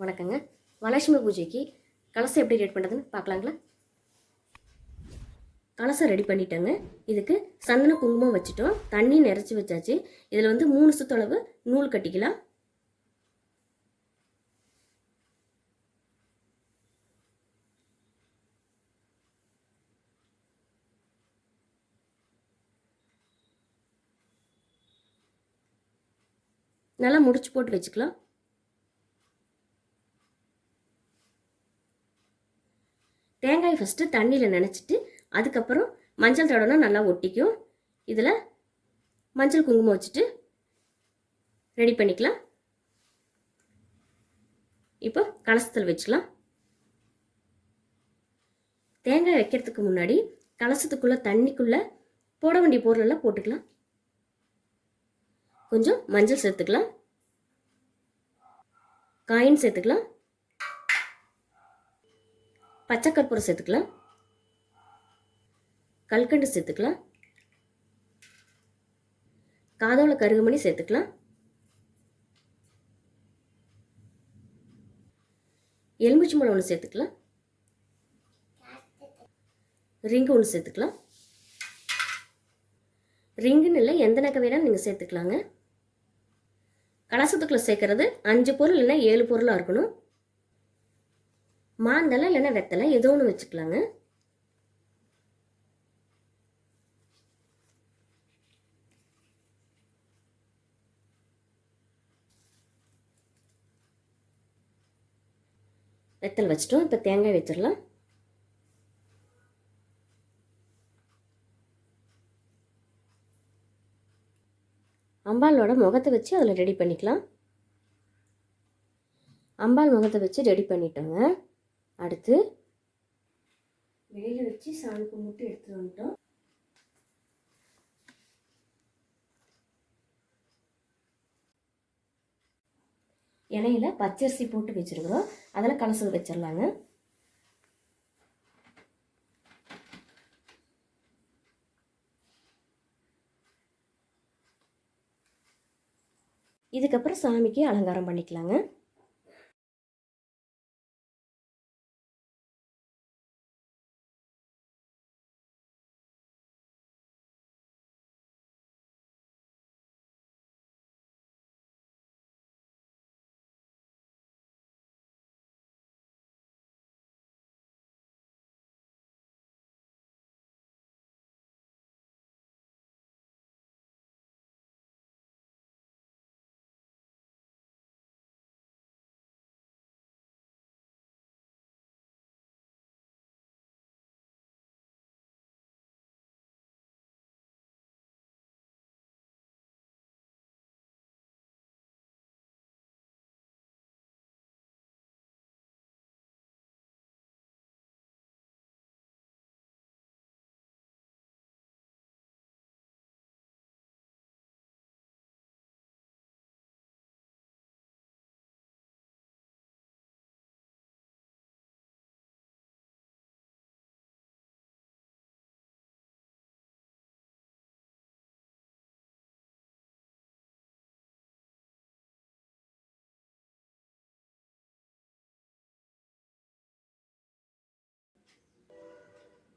வணக்கங்க. வரலட்சுமி பூஜைக்கு கலசம் எப்படி ரெடி பண்ணுறதுன்னு பார்க்கலாங்களா? கலசம் ரெடி பண்ணிட்டேங்க. இதுக்கு சந்தன குங்குமம் வச்சுட்டோம். தண்ணி நிறச்சி வச்சாச்சு. இதில் வந்து மூணு சுத்தளவு நூல் கட்டிக்கலாம். நல்லா முடிச்சு போட்டு வச்சுக்கலாம். தேங்காய் ஃபஸ்ட்டு தண்ணியில் நினச்சிட்டு அதுக்கப்புறம் மஞ்சள் தடவைனா நல்லா ஒட்டிக்கும். இதில் மஞ்சள் குங்குமம் வச்சுட்டு ரெடி பண்ணிக்கலாம். இப்போ கலசத்தில் வச்சுக்கலாம். தேங்காய் வைக்கிறதுக்கு முன்னாடி கலசத்துக்குள்ளே தண்ணிக்குள்ளே போட வேண்டிய பொருளெல்லாம் போட்டுக்கலாம். கொஞ்சம் மஞ்சள் சேர்த்துக்கலாம். காயின் சேர்த்துக்கலாம். பச்சை கற்பூரம் சேர்த்துக்கலாம். கல்கண்டு சேர்த்துக்கலாம். காதோல கருகுமணி சேர்த்துக்கலாம். எலுமிச்சம்பழம் ஒன்று சேர்த்துக்கலாம். ரிங்கு ஒன்று சேர்த்துக்கலாம். ரிங்குன்னு இல்லை எந்த நகை வேணாலும் நீங்கள் சேர்த்துக்கலாங்க. கலசத்துக்குள்ளே சேர்க்கறது அஞ்சு பொருள் இல்லைன்னா ஏழு பொருளாக இருக்கணும். மாந்தலை இல்லைன்னா வெத்தலை ஏதோ ஒன்று வச்சுக்கலாங்க. வெத்தல் வச்சிட்டோம். இப்போ தேங்காய் வச்சிடலாம். அம்பாளோட முகத்தை வச்சு அதில் ரெடி பண்ணிக்கலாம். அம்பாள் முகத்தை வச்சு ரெடி பண்ணிட்டோங்க. அடுத்து வெளியில் வச்சு சாமி கும்பிட்டு எடுத்துகிட்டு வந்துட்டோம். இலையில பச்சரிசி போட்டு வச்சிருக்கிறோம். அதில் கலசல் வச்சிடலாங்க. இதுக்கப்புறம் சாமிக்கு அலங்காரம் பண்ணிக்கலாங்க.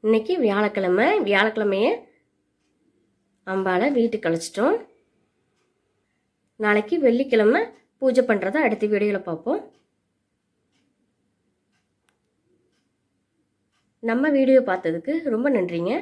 இன்னைக்கு வியாழக்கிழமை வியாழக்கிழமையே அம்பாவை வீட்டுக்கு அழைச்சிட்டோம். நாளைக்கு வெள்ளிக்கிழமை பூஜை பண்ணுறத அடுத்த வீடியோவில் பார்ப்போம். நம்ம வீடியோ பார்த்ததுக்கு ரொம்ப நன்றிங்க.